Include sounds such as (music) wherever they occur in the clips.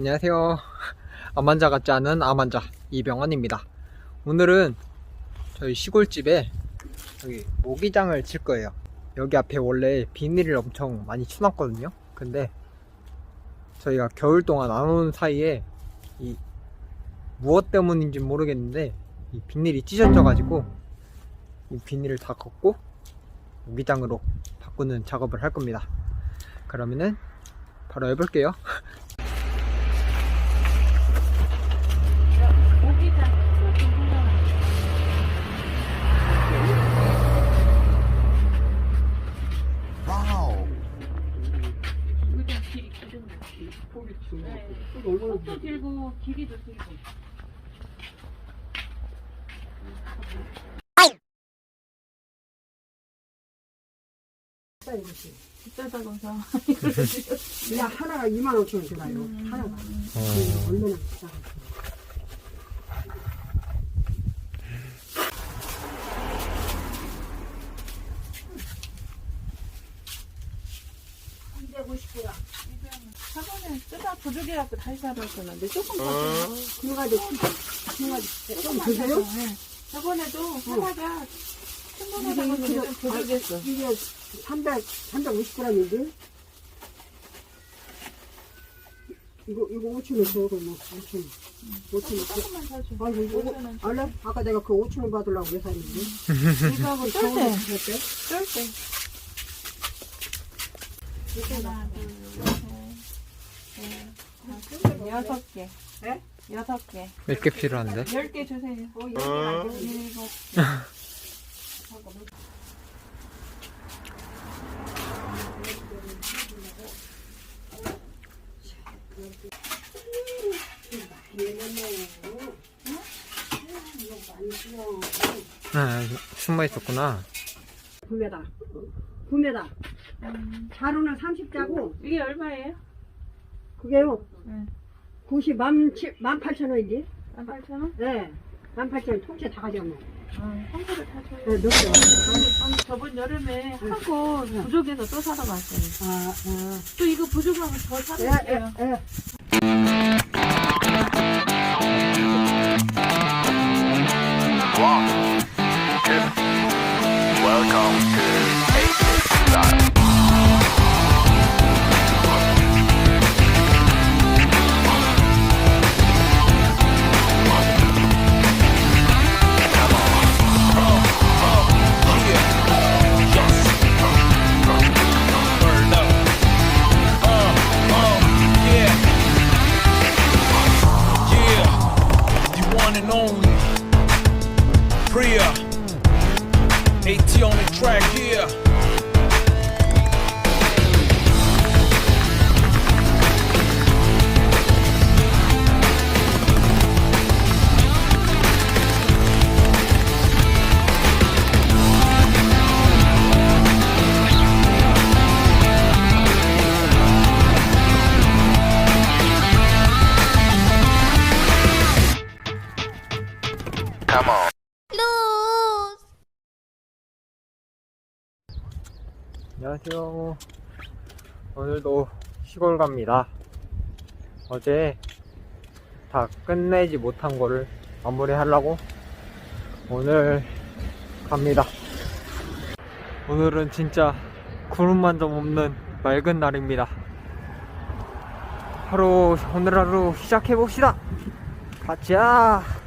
안녕하세요. 암환자 같지 않은 암환자 이병헌입니다. 오늘은 저희 시골집에 여기 모기장을 칠 거예요. 여기 앞에 원래 비닐을 엄청 많이 쳐놨거든요. 근데 저희가 겨울 동안 안 오는 사이에 이 무엇 때문인지 모르겠는데 이 비닐이 찢어져 가지고 이 비닐을 다 걷고 모기장으로 바꾸는 작업을 할 겁니다. 그러면은 바로 해볼게요. (laughs) 속도 길고 길이도 길고 비싸다고 사야 하나가 2만 5천 원 들어요. 하나가. 얼마나 비싸. 저번에 쓰다 부족해갖고 다시 사러 왔었는데 조금 더두 가지 두 가지 좀 드세요? 네. 저번에도 하다가 충분하다고 이게 했는데 좀 부족했어 이게 300 350g인데 이거 이거 5천 원 줘, 그러면 5천 원. 5천 원. 조금만 사줘 아이고 이거 오천 원. 알래? 아까 내가 그 5천 원 받으려고 왜 샀는데? 이거하고 쫄때 때? 쫄때 하나 둘셋넷 여섯 개 네? 여섯 개 몇 개 필요한데? 열 개 주세요 어. 일곱 아, 숨어 있었구나. 9m. 9m. 음, 자루는 30자고 이게 얼마예요? 그게요. 네. 90, 18,000원이지? 한 8천 원? 네. 18,000원 통째 다 가져오면. 어, 한개를 다 줘요. 네, 몇 개? 아니, 저번 여름에 하고 부족해서 또 사러 갔어요. 아, 아. 또 이거 부족하면 더 사러 예, 갈게요. 예, 예. 안녕하세요. 오늘도 시골 갑니다. 어제 다 끝내지 못한 거를 마무리 하려고 오늘 갑니다. 오늘은 진짜 구름만 좀 없는 맑은 날입니다. 하루, 오늘 하루 시작해봅시다! 가자!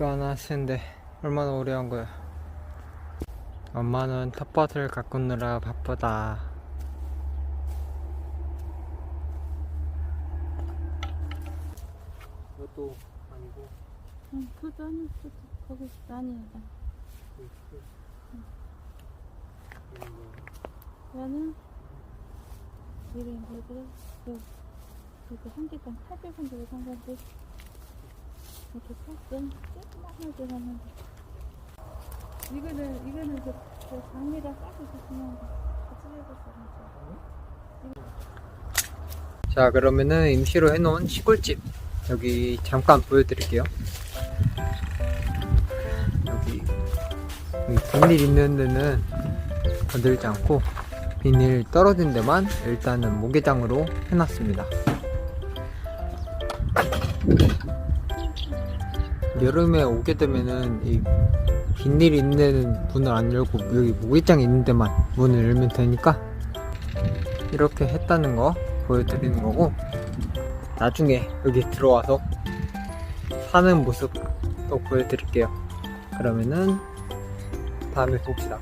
이거 하나 쓰는데 얼마나 오래 한 거야 엄마는 텃밭을 가꾸느라 바쁘다 이것도 아니고 응, 그거 아니, 그거 거기 아니다. 얘는 이름 뭐더라? 그, 그한 개당 800원 주고 산 건데 이렇게 샀음 조그맣게 샀는데. 이거는 이거는 그, 그 장미랑 싸서 주시면 같이 해봤어 자 그러면은 임시로 해놓은 시골집 여기 잠깐 보여드릴게요. 여기, 여기 비닐 있는 데는 건들지 않고 비닐 떨어진 데만 일단은 모기장으로 해놨습니다 여름에 오게 되면은 이 비닐 있는 문을 안 열고 여기 모기장 있는 데만 문을 열면 되니까 이렇게 했다는 거 보여드리는 거고 나중에 여기 들어와서 사는 모습 또 보여드릴게요. 그러면은 다음에 봅시다